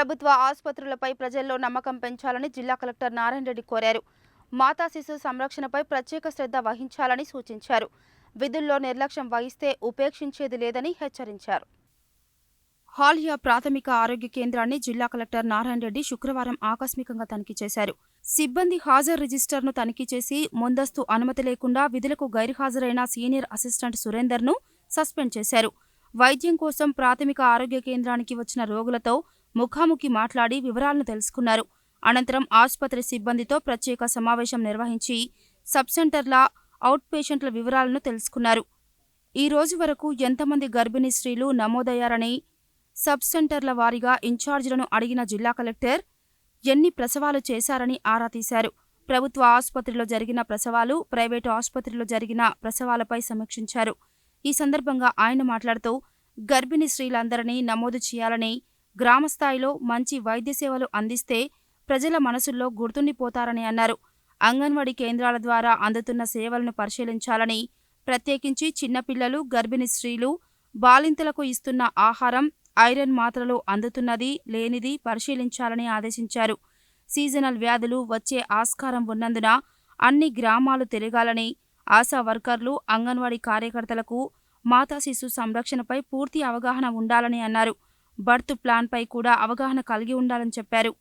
ప్రభుత్వ ఆసుపత్రులపై ప్రజల్లో నమ్మకం పెంచాలని జిల్లా కలెక్టర్ నారాయణ రెడ్డి కోరారు. మాతా శిశు సంరక్షణపై ప్రత్యేక శ్రద్ధ వహించాలని సూచించారు. విధుల్లో నిర్లక్ష్యం వహిస్తే ఉపేక్షించేది లేదని హెచ్చరించారు. హాలియా ప్రాథమిక ఆరోగ్య కేంద్రాన్ని జిల్లా కలెక్టర్ నారాయణ రెడ్డి శుక్రవారం ఆకస్మికంగా తనిఖీ చేశారు. సిబ్బంది హాజరు రిజిస్టర్ను తనిఖీ చేసి ముందస్తు అనుమతి లేకుండా విధులకు గైర్హాజరైన సీనియర్ అసిస్టెంట్ సురేందర్ను సస్పెండ్ చేశారు. వైద్యం కోసం ప్రాథమిక ఆరోగ్య కేంద్రానికి వచ్చిన రోగులతో ముఖాముఖి మాట్లాడి వివరాలను తెలుసుకున్నారు. అనంతరం ఆసుపత్రి సిబ్బందితో ప్రత్యేక సమావేశం నిర్వహించి సబ్ సెంటర్ల అవుట్ పేషెంట్ల వివరాలను తెలుసుకున్నారు. ఈ రోజు వరకు ఎంతమంది గర్భిణీ స్త్రీలు నమోదయ్యారని సబ్ సెంటర్ల వారీగా ఇన్ఛార్జీలను అడిగిన జిల్లా కలెక్టర్ ఎన్ని ప్రసవాలు చేశారని ఆరా తీశారు. ప్రభుత్వ ఆసుపత్రిలో జరిగిన ప్రసవాలు ప్రైవేటు ఆసుపత్రిలో జరిగిన ప్రసవాలపై సమీక్షించారు. ఈ సందర్భంగా ఆయన మాట్లాడుతూ గర్భిణీ స్త్రీలందరినీ నమోదు చేయాలని గ్రామస్థాయిలో మంచి వైద్య సేవలు అందిస్తే ప్రజల మనసుల్లో గుర్తుండిపోతారని అన్నారు. అంగన్వాడీ కేంద్రాల ద్వారా అందుతున్న సేవలను పరిశీలించాలని ప్రత్యేకించి చిన్నపిల్లలు గర్భిణీ స్త్రీలు బాలింతలకు ఇస్తున్న ఆహారం ఐరన్ మాత్రలు అందుతున్నది లేనిది పరిశీలించాలని ఆదేశించారు. సీజనల్ వ్యాధులు వచ్చే ఆస్కారం ఉన్నందున అన్ని గ్రామాలు తిరగాలని ఆశా వర్కర్లు అంగన్వాడీ కార్యకర్తలకు మాతా శిశు సంరక్షణపై పూర్తి అవగాహన ఉండాలని అన్నారు. బర్త్ ప్లాన్పై కూడా అవగాహన కలిగి ఉండాలని చెప్పారు.